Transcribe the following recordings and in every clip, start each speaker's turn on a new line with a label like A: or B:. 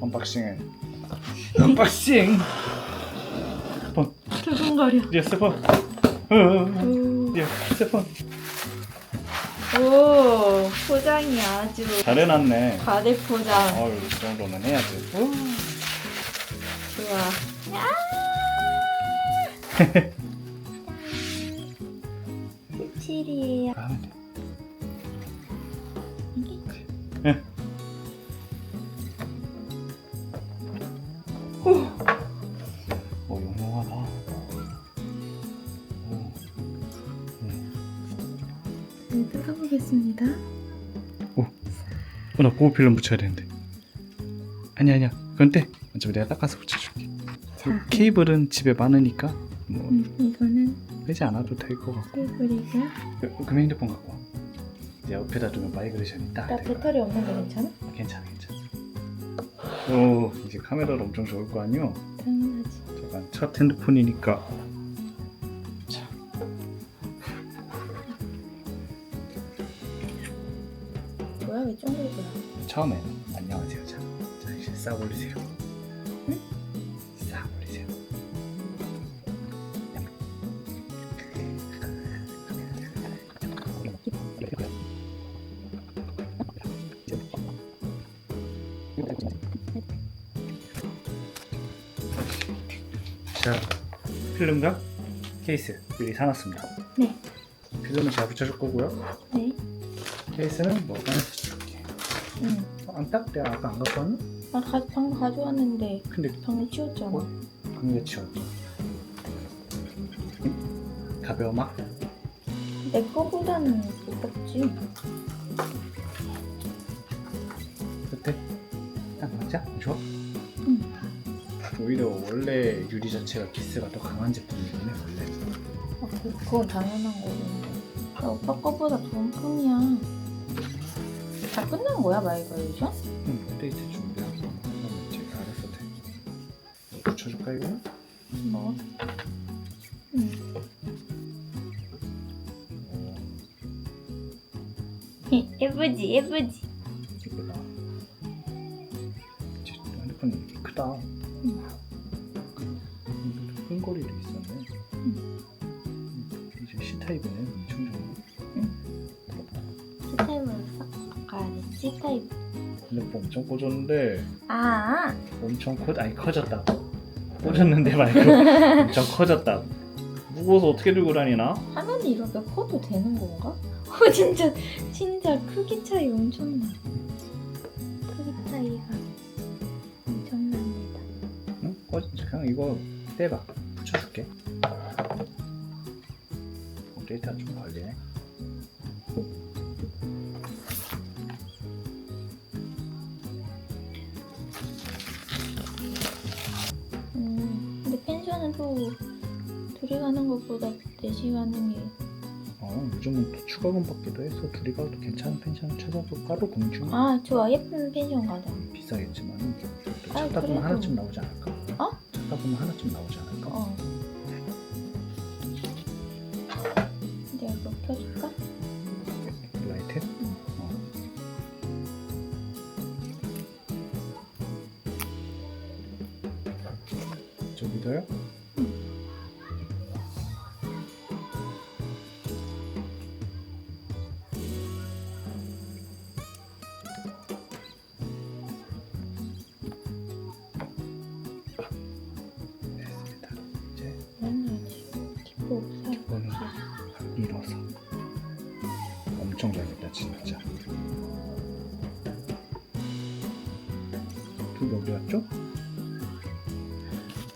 A: 언박싱해. 언박싱. 스폰.
B: 두근거려.
A: 예, 스폰. 어,
B: 오,
A: 예, 스폰.
B: 오 포장이 아주
A: 잘 해놨네.
B: 과대 포장.
A: 어이 이 정도는 해야지. 오.
B: 좋아. 칠이에요.
A: 하면 돼.
B: 네, 뜯어보겠습니다.
A: 어, 나 고무 필름 붙여야 되는데. 아니야, 아니야. 그건 떼. 어차피 내가 닦아서 붙여줄게.
B: 자,
A: 케이블은 집에 많으니까 뭐
B: 음, 이거는
A: 빼지 않아도 될 것 같고.
B: 테이블이고요.
A: 그, 그럼 핸드폰 갖고 와. 내 옆에다 두면 바이브레이션이 딱.
B: 나
A: 될 거야.
B: 배터리 없는 거 괜찮아?
A: 아, 괜찮아, 괜찮아. 오, 이제 카메라로 엄청 좋을 거 아니요?
B: 당연하지.
A: 잠깐 첫 핸드폰이니까.
B: 왜 쫑글거려?
A: 처음엔 안녕하세요. 자, 자 이제 싹 올리세요.
B: 응?
A: 싹 올리세요. 자, 필름과 케이스 미리 사놨습니다.
B: 네.
A: 필름은 제가 붙여줄 거고요.
B: 네.
A: 케이스는 뭐 꺼내서.
B: 응.
A: 안 딱? 내가 아까 안 갖고?
B: 나 가, 방금 가져왔는데
A: 근데
B: 방금 치웠잖아.
A: 어? 방금 치웠다. 가벼워 막?
B: 내 거보다는 무겁지.
A: 그때 딱 맞자? 좋아?
B: 응.
A: 오히려 원래 유리 자체가 기스가 더 강한 제품이긴 해 원래
B: 아, 그, 그건 당연한 거고. 나 오빠 거보다 좋은 편이야. 다 끝난 거야 마이바이션?
A: 응 업데이트 준비하고 그럼 이제 알아서 돼 붙여줄까 이거?
B: 뭐? 응. 예쁘지 예쁘지.
A: 이거다 제 핸드폰이 크다
B: 응.
A: 큰 거리도 있었네
B: 응.
A: 이제 C타입이네 엄청 좋
B: C타입.
A: 핸드폰 엄청 꽂았는데
B: 아,
A: 엄청 커 아니 커졌다고 꽂았는데 말고 엄청 커졌다고 무거워서 어떻게 들고 다니나?
B: 화면이 이렇게 커도 되는 건가? 어, 진짜 진짜 크기 차이 엄청나. 크기 차이가 엄청납니다.
A: 응? 꺼 그냥 이거 떼봐 붙여줄게 업데이트가 좀 걸리네
B: 또 둘이 가는 것보다 넷이 가는
A: 게어 요즘은 또 추가금 받기도 해서 둘이 가도 괜찮은 펜션을 찾아볼까도 공중
B: 아, 좋아. 예쁜 펜션 가자.
A: 비싸겠지만 또
B: 아,
A: 찾다 보면
B: 그래도-
A: 하나쯤 나오지 않을까?
B: 어?
A: 찾다 보면 하나쯤 나오지 않을까?
B: 어. 내가 이거 켜줄까?
A: 라이트?
B: 응.
A: 어. 저기도요? 엄청 잘했다 진짜 둘 어디 갔죠?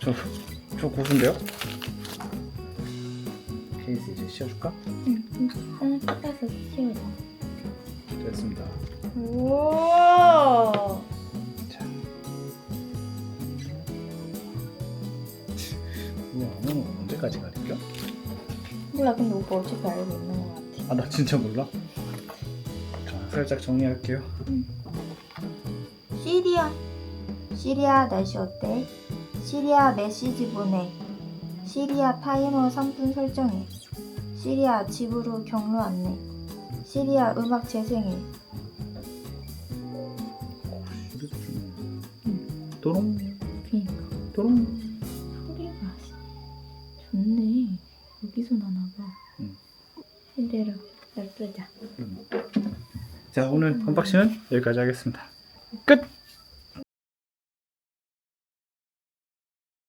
A: 저, 저 고수인데요? 케이스 이제 씌워줄까?
B: 응, 응, 닦아서 씌워줘.
A: 됐습니다
B: 우 몰라, 근데 오빠 어차피 알고 있는 것 같아.
A: 아 나 진짜 몰라 자 살짝 정리할게요
B: 시리아. 시리아 날씨 어때? 시리아 메시지 보내. 시리아 타이머 3분 설정해. 시리아 집으로 경로 안내. 시리아 음악 재생해.
A: 어,
B: 그니까
A: 또롱
B: 이대로 냅두자.
A: 자 오늘 언박싱은 여기까지 하겠습니다. 끝